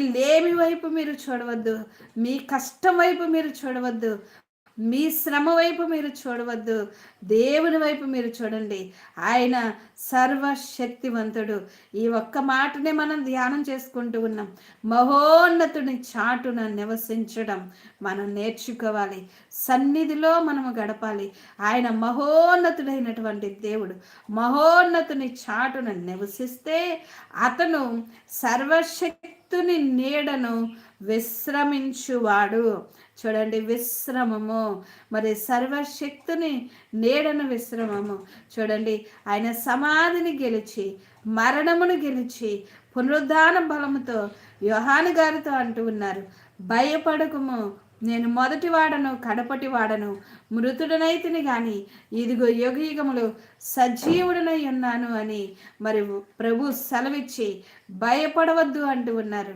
లేమి వైపు మీరు చూడవద్దు మీ కష్టం వైపు మీరు చూడవద్దు మీ శ్రమ వైపు మీరు చూడవద్దు దేవుని వైపు మీరు చూడండి. ఆయన సర్వశక్తివంతుడు. ఈ ఒక్క మాటనే మనం ధ్యానం చేసుకుంటూ ఉన్నాం. మహోన్నతుని చాటున నివసించడం మనం నేర్చుకోవాలి. సన్నిధిలో మనము గడపాలి. ఆయన మహోన్నతుడైనటువంటి దేవుడు మహోన్నతుని చాటున నివసిస్తే అతను సర్వశక్తి భక్తుని నీడను విశ్రమించువాడు. చూడండి విశ్రమము. మరి సర్వశక్తుని నీడను విశ్రమము. చూడండి ఆయన సమాధిని గెలిచి మరణమును గెలిచి పునరుద్ధాన బలముతో యోహాను గారితో అంటూ ఉన్నారు. భయపడకము నేను మొదటి వాడను కడపటి వాడను మృతుడనైతిని గాని ఇదిగో యుగయుగములు సజీవుడనై ఉన్నాను అని మరి ప్రభు సెలవిచ్చి భయపడవద్దు అంటూ ఉన్నారు.